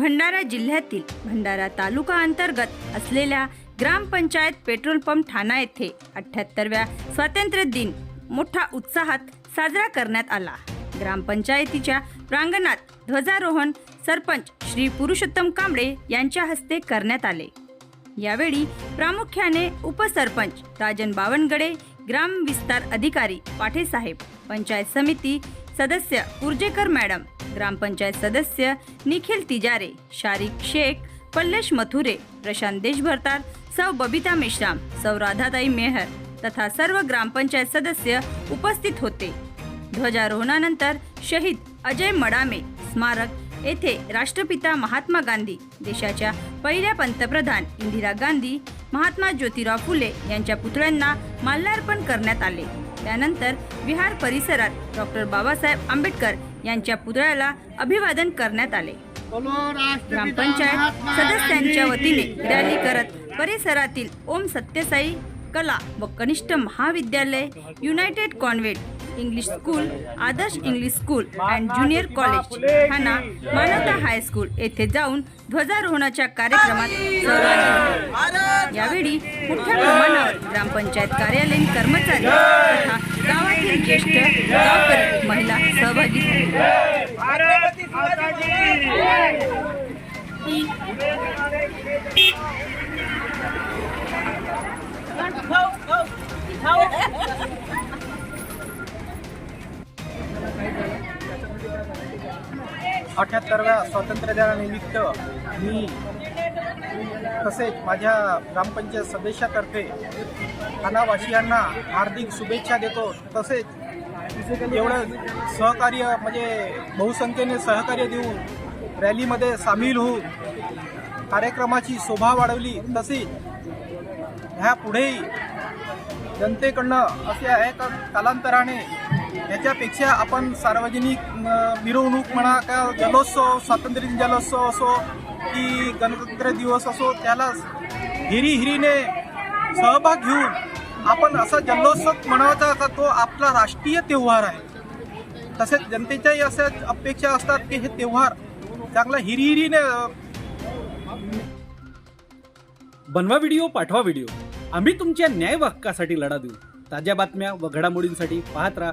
भंडारा जिल्ह्यातील भंडारा तालुका अंतर्गत असलेल्या ग्रामपंचायत पेट्रोल पंप ठाणा येथे अठ्ठ्याहत्तरव्या स्वातंत्र्य दिन मोठा उत्साहात साजरा करण्यात आला. ग्रामपंचायतीच्या प्रांगणात ध्वजारोहण सरपंच श्री पुरुषोत्तम कांबळे यांच्या हस्ते करण्यात आले. यावेळी प्रामुख्याने उपसरपंच राजन बावनगडे ग्राम विस्तार अधिकारी पाठेसाहेब पंचायत समिती सदस्य उर्जेकर मॅडम ग्रामपंचायत सदस्य निखिल तिजारे शारिक शेख पल्लेश मथुरे प्रशांत देशभरतार सौ बबिता मेश्राम सौ राधाताई मेहर तथा सर्व ग्रामपंचायत सदस्य उपस्थित होते. ध्वजारोहणानंतर शहीद अजय मडामे स्मारक येथे राष्ट्रपिता महात्मा गांधी देशाच्या पहिल्या पंतप्रधान इंदिरा गांधी महात्मा ज्योतिराव फुले यांच्या पुतळ्यांना माल्यार्पण करण्यात आले. त्यानंतर विहार परिसरात डॉक्टर बाबासाहेब आंबेडकर यांच्या पुतळ्याला अभिवादन करण्यात आले. ग्रामपंचायत सदस्यांच्या वतीने रॅली करत परिसरातील ओम सत्यसाई कला व कनिष्ठ महाविद्यालय United convent English school Adarsh English school and junior college Thana मानवता हायस्कूल येथे जाऊन ध्वजारोहणाच्या कार्यक्रमात यावेळी मोठ्या प्रमाणावर ग्रामपंचायत कार्यालयीन कर्मचारी तथा गावातील ज्येष्ठ गावकरी महिला सहभागी झाली अठ्याहत्तरव्या स्वातंत्र्य दिनानिमित्त मी तसेच माझ्या ग्रामपंचायत सदस्यातर्फे खानावासियांना हार्दिक शुभेच्छा देतो. तसेच एवढं सहकार्य म्हणजे बहुसंख्येने सहकार्य देऊन रॅलीमध्ये सामील होऊन कार्यक्रमाची शोभा वाढवली. तसेच ह्या पुढेही जनतेकडनं असे आहे का कालांतराने याच्यापेक्षा आपण सार्वजनिक मिरवणूक म्हणा का जलोत्सव स्वातंत्र्य दिन जलोत्सव असो की गणतंत्र दिवस असो त्याला हिरी हिरीने सहभाग घेऊन आपण असा जल्लोत्सव म्हणायचा असा तो आपला राष्ट्रीय त्योहार आहे. तसेच जनतेच्याही अशा अपेक्षा असतात की हे त्योहार चांगला हिरीहिरीने बनवा व्हिडिओ पाठवा व्हिडिओ. आम्ही तुमच्या न्याय हक्कासाठी लढा देऊ. ताज्या बातम्या व घडामोडींसाठी पाहत राहा.